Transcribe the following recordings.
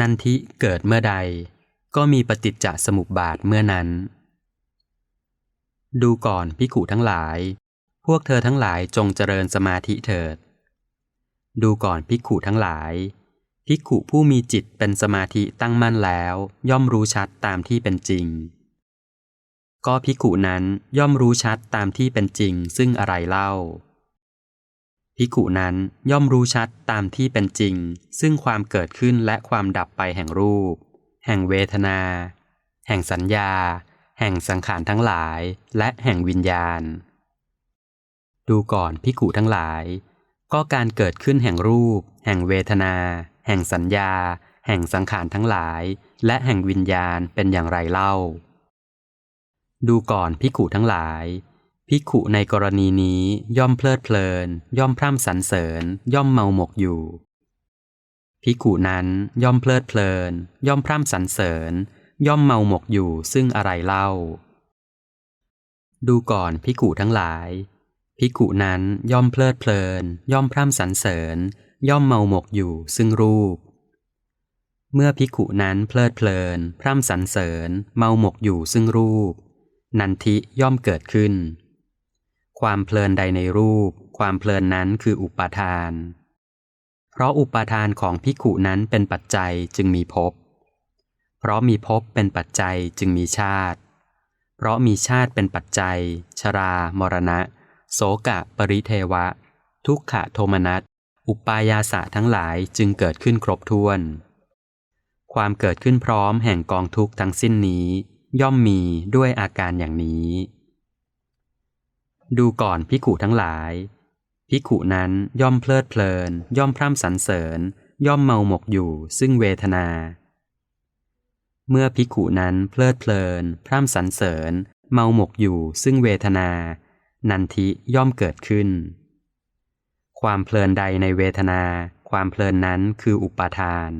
นันทิเกิดเมื่อใด ก็มีปฏิจจสมุปบาทเมื่อนั้น ดูก่อนพิขุทั้งหลาย พวกเธอทั้งหลายจงเจริญสมาธิเถิด ดูก่อนพิขุทั้งหลายภิกุผู้มีจิตเป็นสมาธิตั้งมั่นแล้ว ย่อมรู้ชัดตามที่เป็นจริง ก็ภิกุนั้นย่อมรู้ชัดตามที่เป็นจริงซึ่งอะไรเล่า ภิกขุนั้นย่อมรู้ชัดตามที่เป็นจริง ซึ่งความเกิดขึ้นและความดับไปแห่งรูป แห่งเวทนา แห่งสัญญา แห่งสังขารทั้งหลาย และแห่งวิญญาณ ดูก่อนภิกขุทั้งหลาย ก็การเกิดขึ้นแห่งรูป แห่งเวทนา แห่งสัญญา แห่งสังขารทั้งหลาย และแห่งวิญญาณเป็นอย่างไรเล่า ดูก่อนพิขุทั้งหลาย พิขุในกรณีนี้ย่อมเพลิดเพลิน ย่อมพร่ำสรรเสริญ ย่อมเมาหมกอยู่พิขุนั้นย่อมเพลิดเพลิน ย่อมพร่ำสรรเสริญ ย่อมเมาหมกอยู่ซึ่งอะไรเล่า ดูก่อนพิขุทั้งหลายพิขุนั้นย่อมเพลิดเพลิน ย่อมพร่ำสรรเสริญ ย่อมเมาหมกอยู่ซึ่งรูป เมื่อภิกขุนั้นเพลิดเพลิน พร่ำสรรเสริญ เมาหมกอยู่ซึ่งรูป นันทิย่อมเกิดขึ้น ความเพลินใดในรูป ความเพลินนั้นคืออุปาทาน เพราะอุปาทานของภิกขุนั้นเป็นปัจจัยจึงมีภพ เพราะมีภพเป็นปัจจัยจึงมีชาติ เพราะมีชาติเป็นปัจจัย ชรา มรณะ โสกะ ปริเทวะ ทุกขะโทมนัส อุปายาสะทั้งหลายจึงเกิดขึ้นครบถ้วน ความเกิดขึ้นพร้อมแห่งกองทุกข์ทั้งสิ้นนี้ ย่อมมีด้วยอาการอย่างนี้ ดูก่อนพิขุทั้งหลาย พิขุนั้นย่อมเพลิดเพลิน ย่อมพร่ำสรรเสริญ ย่อมเมาหมกอยู่ ซึ่งเวทนา เมื่อพิขุนั้นเพลิดเพลิน พร่ำสรรเสริญ เมาหมกอยู่ ซึ่งเวทนา นันทิย่อมเกิดขึ้น ความเพลินใดในเวทนา ความเพลินนั้นคืออุปาทาน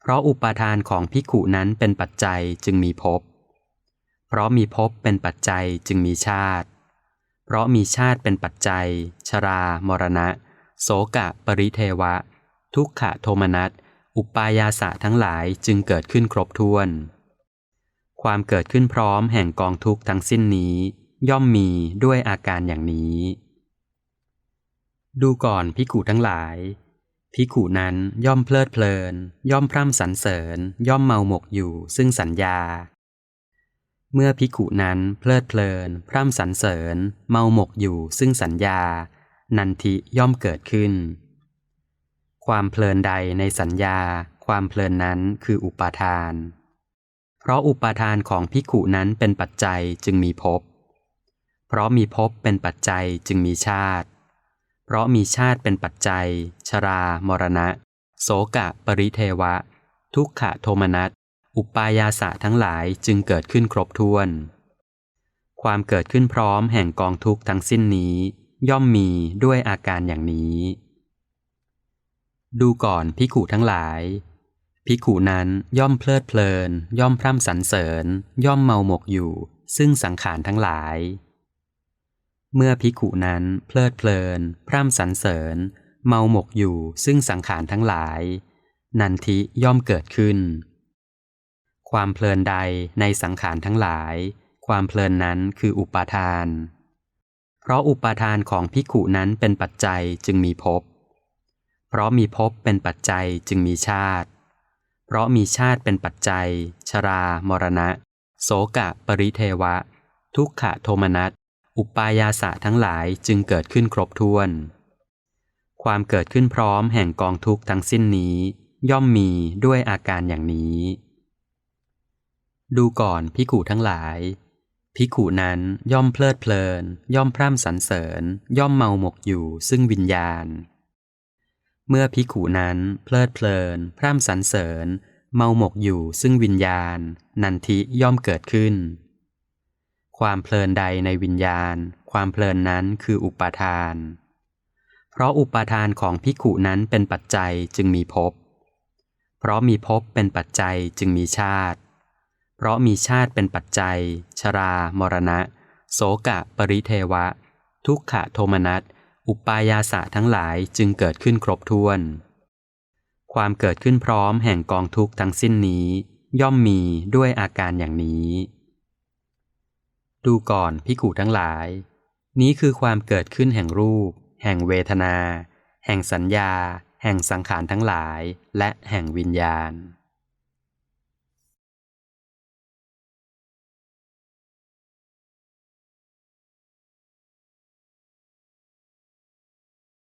เพราะอุปาทานของพิขุนั้นเป็นปัจจัยจึงมีภพเพราะมีภพเป็นปัจจัยจึงมีชาติ เพราะมีชาติเป็นปัจจัย ชรา มรณะ โสกะ ปริเทวะ ทุกขะโทมนัส อุปายาสะทั้งหลายจึงเกิดขึ้นครบถ้วน ความเกิดขึ้นพร้อมแห่งกองทุกข์ทั้งสิ้นนี้ ย่อมมีด้วยอาการอย่างนี้ ดูก่อนพิขูทั้งหลายพิขูนั้นย่อมเพลิดเพลิน ย่อมพร่ำสรรเสริญ ย่อมเมาหมกอยู่ซึ่งสัญญา เมื่อพิขูนั้นเพลิดเพลิน พร่ำสรรเสริญ เมาหมกอยู่ซึ่งสัญญา นันทิย่อมเกิดขึ้น ความเพลินใดในสัญญา ความเพลินนั้นคืออุปาทาน เพราะอุปาทานของพิขูนั้นเป็นปัจจัยจึงมีภพ เพราะมีภพเป็นปัจจัยจึงมีชาติ เพราะมีชาติเป็นปัจจัย ชรา มรณะ โสกะ ปริเทวะ ทุกขะโทมนัส อุปายาสะทั้งหลายจึงเกิดขึ้นครบถ้วน ความเกิดขึ้นพร้อมแห่งกองทุกข์ทั้งสิ้นนี้ ย่อมมีด้วยอาการอย่างนี้ ดูก่อนพิขุทั้งหลายพิขุนั้นย่อมเพลิดเพลิน ย่อมพร่ำสรรเสริญ ย่อมเมาหมกอยู่ ซึ่งสังขารทั้งหลาย เมื่อพิขุนั้นเพลิดเพลิน พร่ำสรรเสริญ เมาหมกอยู่ ซึ่งสังขารทั้งหลาย นันทิย่อมเกิดขึ้น ความเพลินใดในสังขารทั้งหลาย ความเพลินนั้นคืออุปาทาน เพราะอุปาทานของพิขุนั้นเป็นปัจจัยจึงมีภพ เพราะมีภพเป็นปัจจัยจึงมีชาติ เพราะมีชาติเป็นปัจจัย ชรา มรณะ โสกะ ปริเทวะ ทุกขะโทมนัส อุปายาสะทั้งหลายจึงเกิดขึ้นครบถ้วน ความเกิดขึ้นพร้อมแห่งกองทุกข์ทั้งสิ้นนี้ ย่อมมีด้วยอาการอย่างนี้ ดูก่อนพิขูทั้งหลายพิขูนั้นย่อมเพลิดเพลิน ย่อมพร่ำสรรเสริญ ย่อมเมาหมกอยู่ซึ่งวิญญาณ เมื่อพิขูนั้นเพลิดเพลิน พร่ำสรรเสริญ เมาหมกอยู่ซึ่งวิญญาณ นันทิย่อมเกิดขึ้น ความเพลินใดในวิญญาณ ความเพลินนั้นคืออุปาทาน เพราะอุปาทานของพิขุนั้นเป็นปัจจัยจึงมีภพเพราะมีภพเป็นปัจจัยจึงมีชาติ เพราะมีชาติเป็นปัจจัย ชรา มรณะ โสกะ ปริเทวะ ทุกขะโทมนัส อุปายาสะทั้งหลายจึงเกิดขึ้นครบถ้วน ความเกิดขึ้นพร้อมแห่งกองทุกข์ทั้งสิ้นนี้ ย่อมมีด้วยอาการอย่างนี้ ดูก่อนพิกูทั้งหลาย นี้คือความเกิดขึ้นแห่งรูป แห่งเวทนา แห่งสัญญา แห่งสังขารทั้งหลาย และแห่งวิญญาณ